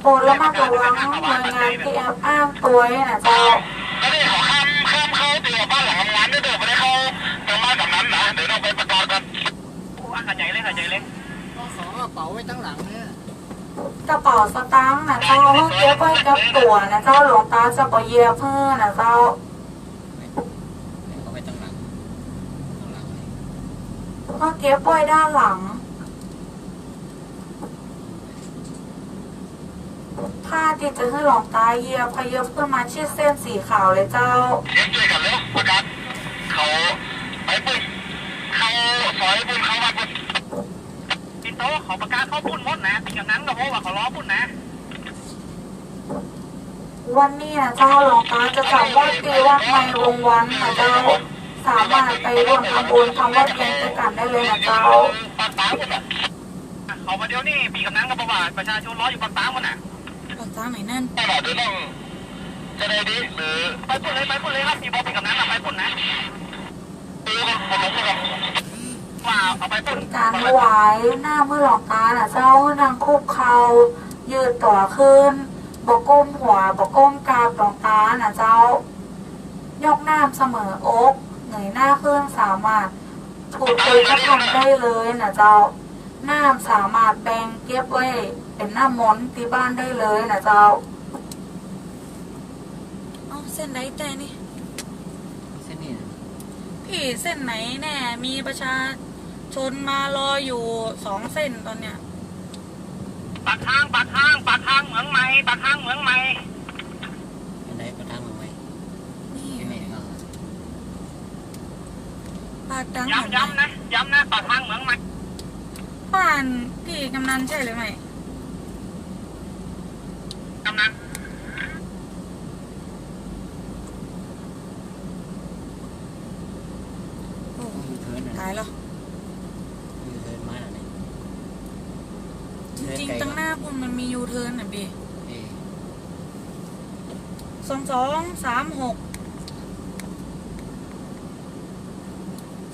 โปรดระมัดระวังหน่วยงานที่แอบอ้างตัวนะเจ้าก็นี่ขอข้ามข้ามเข้าตีบ้านหลังงานด้วยเดี๋ยวไม่ได้เข้าทางบ้านกับนั้นนะเดี๋ยวเราไปประกอบกันอ้อาขยายเลยขยายเลยก็สอกระเป๋าไว้ตั้งหลังเนี่ยกระเป๋าสตางค์นะเจ้าเก็บไว้กับตัวนะเจ้าหลวงตาจะปเยียเพื่อนะเจ้าเอาไว้ตั้งหลังตั้งหลังเลยเพิ่งเก็บไว้ด้านหลัง ผ้าที่จะให้หลวงตาเหยียบขยับขึ้นมาชิดเส้นสีขาวเลยเจ้าเลี้ยงช่วยกันแล้วประกันเขาไปปุ้ยเขาซอยปุ้ยเขามาปุ้ยปินโตเขาประกาศเขาปุ้นหมดนะปิดอย่างนั้นก็เพราะว่าเขาล้อปุ้นนะวันนี้นะเจ้าหลวงตาจะจับวัดปีวัดใหม่วงวันนะเจ้าสามารถไปร่วมทำบุญทำวัดเย็นด้วยกันได้เลยนะเจ้าปากตางหมดอะเขามาเดี๋ยวนี้ปีกับนั้นก็ประวัติประชาชนล้ออยู่ปากตางหมดอะ หลวงตาไหนนั่นตลอดเดี๋ยวต้องจะได้ดีหรือไปปุ้นเลยไปปุ้นเลยครับมีบอกปีกับนั้นอะไปปุ้นนะดูกันผมรู้กันว่าเอาไปปุ้นการถวายหน้าเมื่อหลวงตาน่ะเจ้านางคุกเขายืดตัวขึ้นบกก้มหัวบกก้มกราบหลวงตาน่ะเจ้ายกหน้าเสมออกเงยหน้าขึ้นสามารถถูกคุยก็ทำได้เลยนะเจ้าหน้าสามารถแบ่งเก็บไว้ เป็นหน้ามนต์ที่บ้านได้เลยนะเจ้าอ๋อเส้นไหนแต่นี่ เส้นนี้นะพี่เส้นไหนแน่ มีประชาชนมารออยู่สองเส้นตอนเนี้ย ปากทางปากทางปากทางเหมืองใหม่ปากทางเหมืองใหม่อันไหนประทังมาไว้นี่ที่ไหนก็ปากดังหันย้ำย้ำนะย้ำนะปากทางเหมืองใหม่ บ้านพี่กำนันใช่หรือไม่ กำนัน โอ้ ต้อง ยูเทิร์นนะตายแล้วยูเทิร์นมาแล้วเนี่ยจริงๆตั้งหน้าคุณมันมียูเทิร์นนะพี่เอ๊ะสองสองสามหก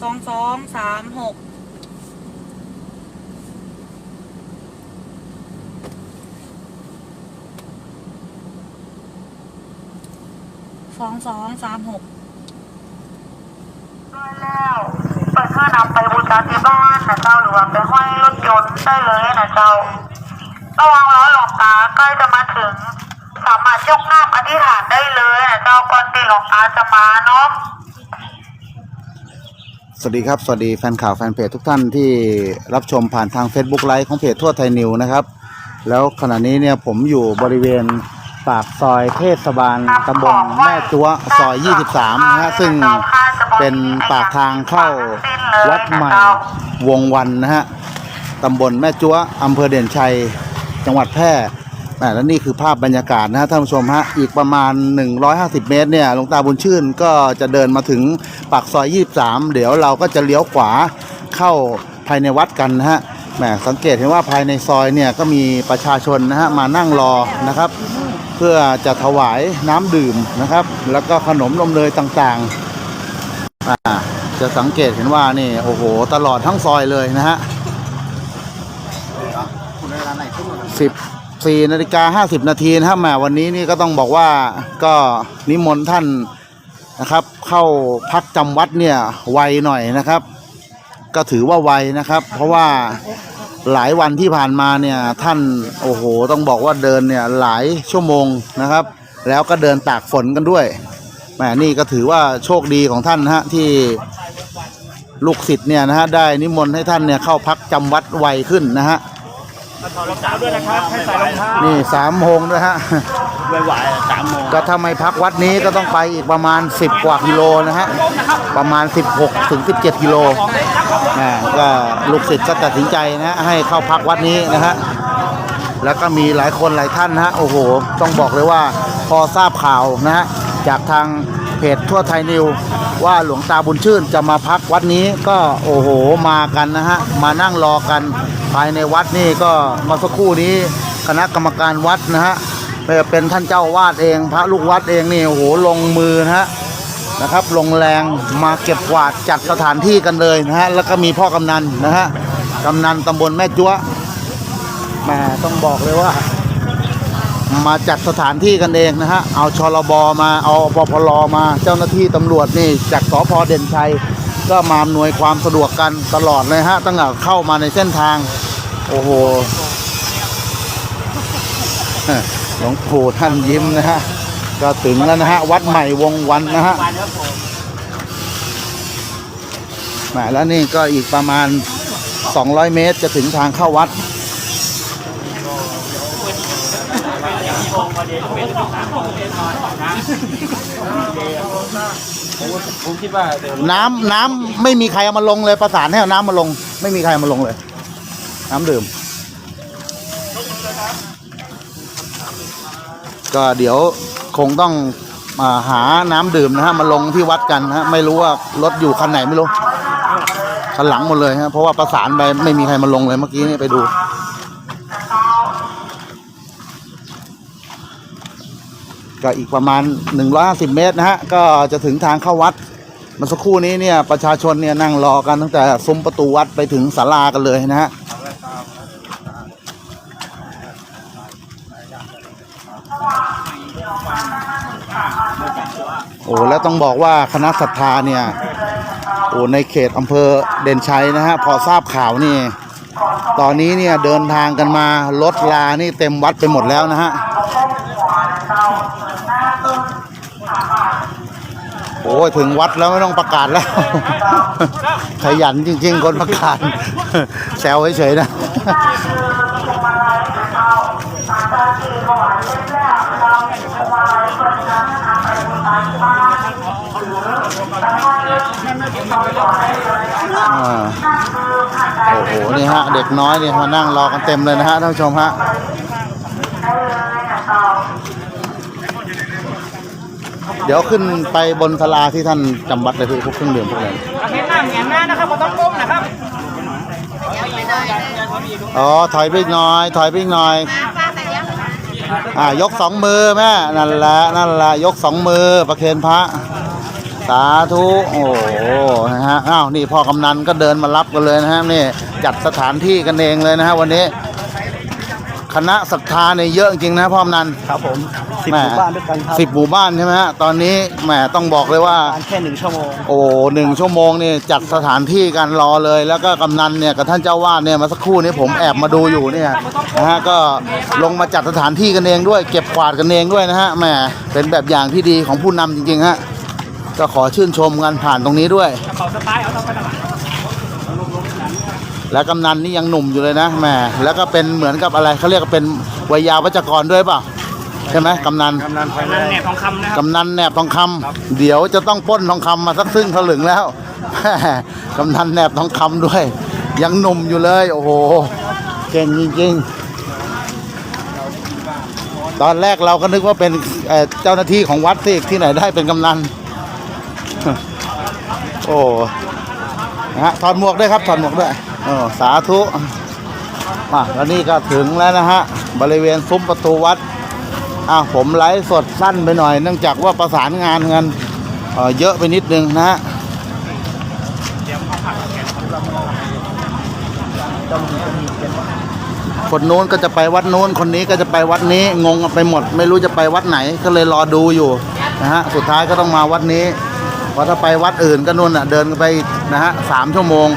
สองสองสามหก สองสองสามหกแล้วเปิดเพื่อนำไปบูชาที่บ้านนะเจ้าหรือว่าไปห้อยรถยนต์ได้เลยนะเจ้าระวังล้อหลวงตาใกล้จะมาถึง สามารถยกน้ำอธิษฐานได้เลยนะเจ้าก่อนที่หลวงตาจะมาเนาะสวัสดีครับ สวัสดีแฟนข่าวแฟนเพจทุกท่านที่รับชมผ่านทาง Facebook ไลฟ์ของเพจทั่วไทยนิวนะครับ แล้วขณะนี้เนี่ยผมอยู่บริเวณ ปากซอยเทศบาลตำบลแม่จัวซอย 23 นะฮะ ซึ่งเป็นปากทางเข้าวัดใหม่วงวันนะฮะตำบลแม่จัวอำเภอเด่นชัย จังหวัดแพร่และนี่คือภาพบรรยากาศนะฮะท่านผู้ชมฮะ อีกประมาณ 150 เมตรเนี่ยหลวงตาบุญชื่นก็จะเดินมาถึงปากซอย 23 เดี๋ยวเราก็จะเลี้ยวขวาเข้าภายในวัดกันนะฮะแหมสังเกตเห็นว่าภายในซอยเนี่ยก็มีประชาชนนะฮะมานั่งรอนะครับ พื่อจะถวายน้ำดื่มนะครับ แล้วก็ขนมนมเนยต่างๆอ่าจะสังเกตเห็นว่านี่โอ้โห ตลอดทั้งซอยเลยนะฮะสิบสี่นาฬิกาห้าสิบนาทีนะครับแหมวันนี้นี่ก็ต้องบอกว่าก็นิมนต์ท่านนะครับ เข้าพักจำวัดเนี่ยไวหน่อยนะครับ ก็ถือว่าไวนะครับ เพราะว่า หลายวันที่ผ่านมาเนี่ยท่านโอ้โหต้องบอกว่าเดินเนี่ยหลายชั่วโมงนะครับ แล้วก็เดินตากฝนกันด้วยแหมนี่ก็ถือว่าโชคดีของท่านฮะที่ลูกศิษย์เนี่ยนะฮะได้นิมนต์ให้ท่านเนี่ยเข้าพักจำวัดไวขึ้นนะฮะ ถอดรองเท้าด้วยนะครับ ให้ใส่รองเท้านี่สามโมงด้วยฮะ ไหวๆสามโมงก็ถ้าไม่พักวัดนี้ก็ต้องไปอีกประมาณ 10 กว่ากิโลนะฮะ ประมาณ 16ถึง17 กิโลอ่าก็ลูกศิษย์ก็ตัดสินใจนะฮะให้เข้าพักวัดนี้นะฮะ แล้วก็มีหลายคนหลายท่านนะฮะ โอ้โห ต้องบอกเลยว่าพอทราบข่าวนะฮะ จากทางเพจทั่วไทยนิว ว่าหลวงตาบุญชื่นจะมาพักวัดนี้ก็โอ้โหมากันนะฮะ มานั่งรอกัน ภายในวัดนี่ก็เมาสักครู่นี้คณะกรรมการวัดนะฮะไม่ว่าเป็นท่านเจ้าวาดเอง พระลูกวัดเองนี่โอ้โหลงมือนะฮะนะครับ ลงแรงมาเก็บกวาดจัดสถานที่กันเลยนะฮะแล้วก็มีพ่อกำนันนะฮะกำนันตำบลแม่จั๊วแหม่ต้องบอกเลยว่า มาจัดสถานที่กันเองนะฮะเอาชลบมาเอาปพลมาเจ้าหน้าที่ตำรวจนี่จากสพเด่นชัย ก็มาอำนวยความสะดวกกันตลอดเลยฮะ ตั้งแต่เข้ามาในเส้นทาง โอ้โหหลวงปู่ท่านยิ้มนะฮะ ก็ถึงแล้วนะฮะ วัดใหม่วงวันนะฮะแหมแล้วนี่ก็อีกประมาณ 200 เมตรจะถึงทางเข้าวัด ผมคิดว่าเดี๋ยวน้ำน้ำไม่มีใครเอามาลงเลยประสานให้เอาน้ำมาลง ไม่มีใครเอามาลงเลย น้ำดื่ม ก็เดี๋ยวคงต้องมาหาน้ำดื่มนะฮะมาลงที่วัดกันนะฮะไม่รู้ว่ารถอยู่คันไหนไม่รู้คันหลังหมดเลยฮะเพราะว่าประสานไปไม่มีใครมาลงเลยเมื่อกี้นี่ไปดู ก็อีกประมาณ 150 เมตรนะฮะ ก็จะถึงทางเข้าวัดเมื่อสักครู่นี้เนี่ยประชาชนเนี่ยนั่งรอกันตั้งแต่ซุ้มประตูวัดไปถึงศาลากันเลยนะฮะโอ้แล้วต้องบอกว่าคณะศรัทธาเนี่ยโอ้ในเขตอำเภอเด่นชัยนะฮะพอทราบข่าวนี่ ตอนนี้เนี่ยเดินทางกันมารถลานี่เต็มวัดไปหมดแล้วนะฮะ อ้ยถึงวัดแล้วไม่ต้องประกาศแล้ว ขยันจริง ๆ คนประกาศแซวเฉยๆนะโอ้โห นี่ฮะ เด็กน้อยเนี่ยมานั่งรอกันเต็มเลยนะฮะท่านผู้ชมฮะ ดี๋ยวขึ้นไปบนศาลาที่ท่านจำวัดเลยพี่พวกเครื่องดื่มพวกอะไรเห็นหน้าเห็นหน้านะครับเราต้องก้มนะครับอ๋อถอยไปอีกหน่อย ถอยไปอีกหน่อยอ่ายกสองมือแม่นั่นแหละนั่นแหละยกสองมือประเคนพระ สาธุโอ้โหนะฮะอ้าวนี่พ่อกำนันก็เดินมารับกันเลยนะฮะนี่จัดสถานที่กันเองเลยนะฮะวันนี้ คณะศรัทธาเนี่ยเยอะจริงๆนะพ่อกำนันครับผม สิบแหหมู่บ้านด้วยกันครับสิบหมู่บ้านใช่ไหมฮะตอนนี้แหมต้องบอกเลยว่าการแค่หนึ่งชั่วโมง โอ้หนึ่งชั่วโมงนี่จัดสถานที่กันรอเลย แล้วก็กำนันเนี่ยกับท่านเจ้าวาดเนี่ยมาสักครู่นี้ผมแอบมาดูอยู่เนี่ยนะฮะก็ลงมาจัดสถานที่กันเองด้วย เก็บกวาดกันเองด้วยนะฮะแหมเป็นแบบอย่างที่ดีของผู้นำจริงๆฮะก็ขอชื่นชมกันผ่านตรงนี้ด้วย กระเป๋าสไตล์เอาต้องไปตลาดแล้วกำนันนี่ยังหนุ่มอยู่เลยนะแหมแล้วก็เป็นเหมือนกับอะไรเขาเรียกว่าเป็นวัยยาวัจกรด้วยเปล่า ใช่ไหมกำนันกำนันไฟแนนซ์เนี่ยทองคำนะครับกำนันแนบทองคำเดี๋ยวจะต้องปล้นทองคำมาสักซึ่งถลึงแล้วแหม่กำนันแนบทองคำด้วย ยังหนุ่มอยู่เลย โอ้โหเก่งจริงๆ ตอนแรกเราก็นึกว่าเป็นเอ่อเจ้าหน้าที่ของวัดสิที่ไหนได้เป็นกำนัน โอ้นะฮะถอดหมวกด้วยครับถอดหมวกด้วยโอ้สาธุมาแล้วนี่ก็ถึงแล้วนะฮะ บริเวณซุ้มประตูวัด อ้าผมไลฟ์สดสั้นไปหน่อย เนื่องจากว่าประสานงานกันเเยอะไปนิดนึงนะฮะคนนู้นก็จะไปวัดนู้นคนนี้ก็จะไปวัดนี้งงกันไปหมด ไม่รู้จะไปวัดไหนก็เลยรอดูอยู่นะฮะสุดท้ายก็ต้องมาวัดนี้เพราะถ้าไปวัดอื่นก็นู่นอะเดินไปนะฮะสามชั่วโมง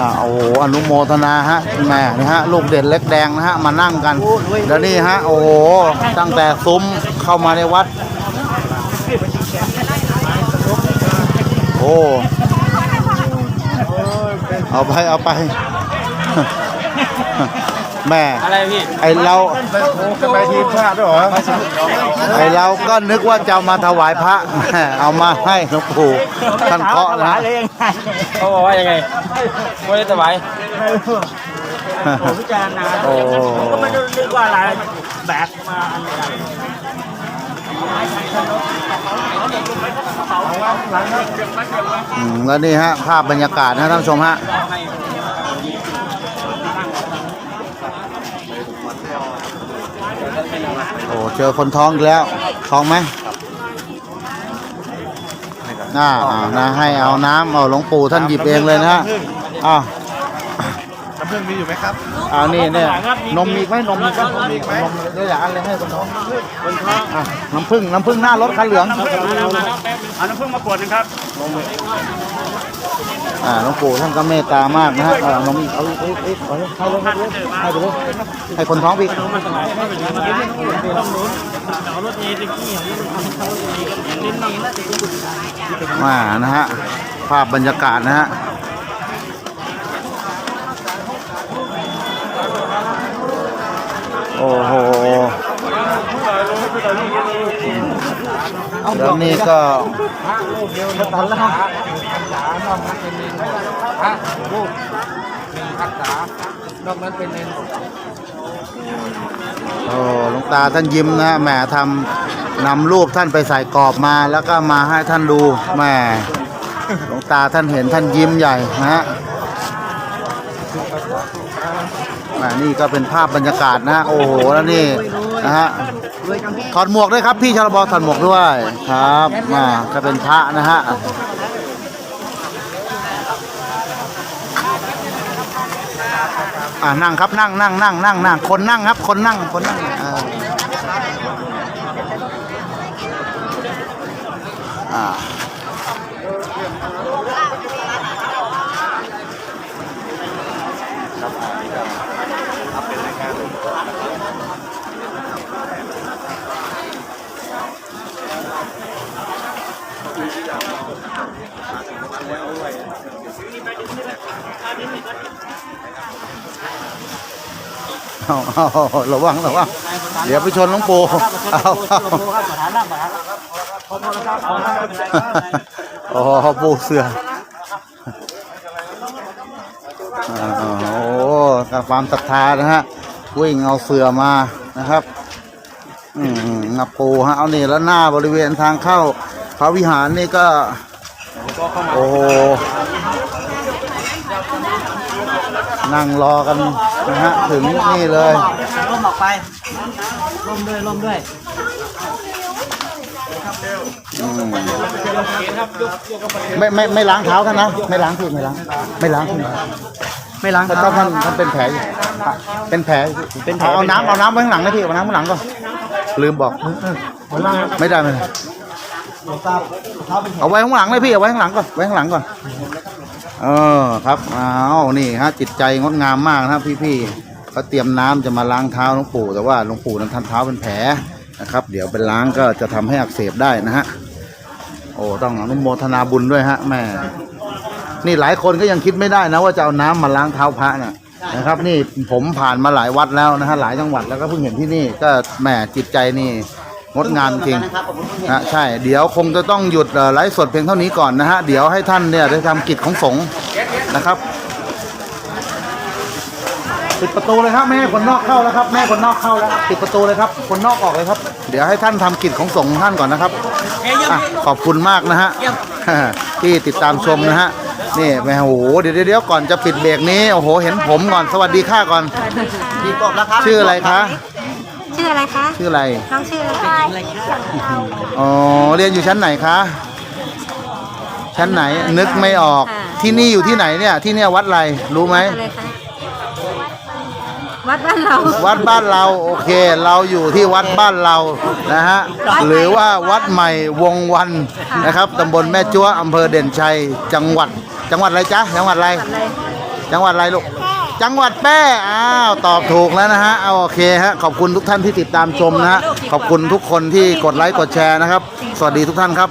อ่าโอ้โหอนุโมทนาฮะแหม่นะฮะลูกเด่นเล็กแดงนะฮะมานั่งกันแล้วนี่ฮะโอ้โหตั้งแต่ซุ้มเข้ามาในวัด โอ้เอาไปเอาไปแม่อะไรพี่ไอเราจะไปทีมชาติด้วยเหรอไอเราก็นึกว่าจะเอามาถวายพระแหม่เอามาให้หลวงปู่ท่านเคาะนะฮะ เขาบอกว่ายังไงไม่ได้ถวายพิจารณาโอ้ ผมก็ไม่ได้นึกว่าอะไรแบกมาอันใหญ่อืมแล้วนี่ฮะภาพบรรยากาศนะท่านผู้ชมฮะโอ้เจอคนท้องอีกแล้วท้องไหม อ่าอ่านะให้เอาน้ำเอาหลวงปู่ท่านหยิบเองเลยนะฮะอ้าว น้ำผึ้งมีอยู่ไหมครับเอานี่เนี่ยนมมีอีกไหมนมมีอีกไหมนมมีอีกไหมนมได้หลายอันเลยให้คนท้องอะน้ำผึ้งน้ำผึ้งหน้ารถคันเหลืองเอาน้ำผึ้งมาขวดหนึงครับอ่าหลวงปู่ท่านก็เมตตามากนะฮะเอานมอีกเอาอีกเอาอีกเอาอีกเอาอีกให้เลยให้เลยให้ไปเลยให้คนท้องไปอีกเอารถเมล์ไปขี้เขาเล่นน้ำมานะฮะภาพบรรยากาศนะฮะ อ้โหแล้วนี่ก็ตอนแรกโอ้หลวงตาท่านยิ้มนะแหมทำนำรูปท่านไปใส่กรอบมาแล้วก็มาให้ท่านดูแหมหลวงตาท่านเห็นท่านยิ้มใหญ่นะฮะ แหมนี่ก็เป็นภาพบรรยากาศนะฮะโอ้โหแล้วนี่นะฮะถอดหมวกด้วยครับพี่ชลบถอดหมวกด้วยครับมาก็เป็นพระนะฮะอ่านั่งครับนั่งนั่งนั่งนั่งนั่งคนนั่งครับ คนนั่งคนนั่งอ่าอ่าเอา เอาเอาระวังระวังเดี๋ยวไปชนหลวงปู่เอาเอาโอ้โหปูเสือโอ้โหความศรัทธานะฮะ วิ่งเอาเสือมานะครับ อืมงับปูฮะเอานี่แล้วหน้าบริเวณทางเข้าพระวิหารนี่ก็ โอ้โหนั่งรอกันนะฮะถึงนี่เลยร่มออกไปร่มด้วยร่มด้วยอืมไม่ไม่ไม่ล้างเท้าท่านนะ ไม่ล้างพี่ไม่ล้างไม่ล้างพี่ ไม่ล้างแต่ท่านท่านเป็นแผลอยู่เป็นแผลเป็นเอาน้ำเอาน้ำไว้ข้างหลังนะพี่เอาน้ำข้างหลังก่อนลืมบอกไม่ได้ไม่ได้เอาไว้ข้างหลังเลยพี่เอาไว้ข้างหลังก่อนไว้ข้างหลังก่อนเออครับเอานี่ฮะจิตใจงดงามมากนะครับพี่ๆเขาเตรียมน้ำจะมาล้างเท้าหลวงปู่แต่ว่าหลวงปู่นั้นท่านเท้าเป็นแผลนะครับ เดี๋ยวไปล้างก็จะทำให้อักเสบได้นะฮะ โอ้ต้องอนุโมทนาบุญด้วยฮะแม่ นี่หลายคนก็ยังคิดไม่ได้นะว่าจะเอาน้ำมาล้างเท้าพระน่ะนะครับ นี่ผมผ่านมาหลายวัดแล้วนะฮะหลายจังหวัดแล้วก็เพิ่งเห็นที่นี่ก็แหมจิตใจนี่งดงามจริงนะใช่ เดี๋ยวคงจะต้องหยุดเอ่อไลฟ์สดเพียงเท่านี้ก่อนนะฮะเดี๋ยวให้ท่านเนี่ยได้ทำกิจของสงฆ์นะครับปิดประตูเลยครับไม่ให้คนนอกเข้าแล้วครับไม่ให้คนนอกเข้าแล้วปิดประตูเลยครับ คนนอกออกเลยครับ เดี๋ยวให้ท่านทำกิจของสงฆ์ของท่านก่อนนะครับ อะขอบคุณมากนะฮะ ที่ติดตามชมนะฮะ นี่แม่โอ้โหเดี๋ยวเดี๋ยวเดี๋ยวก่อนจะปิดเบรกนี้โอ้โห เห็นผมก่อนสวัสดีค่ะก่อนพี่กบแล้วครับชื่ออะไรคะชื่ออะไรคะชื่ออะไรน้องชื่ออะไรอ๋อเรียนอยู่ชั้นไหนคะชั้นไหนนึกไม่ออกที่นี่อยู่ที่ไหนเนี่ยที่เนี่ยวัดอะไรรู้ไหมอะไรคะวัดบ้านเรา วัดบ้านเราโอเค เราอยู่ที่วัดบ้านเรานะฮะหรือว่าวัดใหม่วงวันนะครับตำบลแม่จั้วอำเภอเด่นชัยจังหวัด จังหวัดอะไรจ๊ะจังหวัดอะไรอะไร จังหวัดอะไรลูก จังหวัดแพร่อ้าวตอบถูกแล้วนะฮะเอาโอเคฮะขอบคุณทุกท่านที่ติดตามชมนะฮะขอบคุณทุกคนที่กดไลค์กดแชร์นะครับ สวัสดีทุกท่านครับ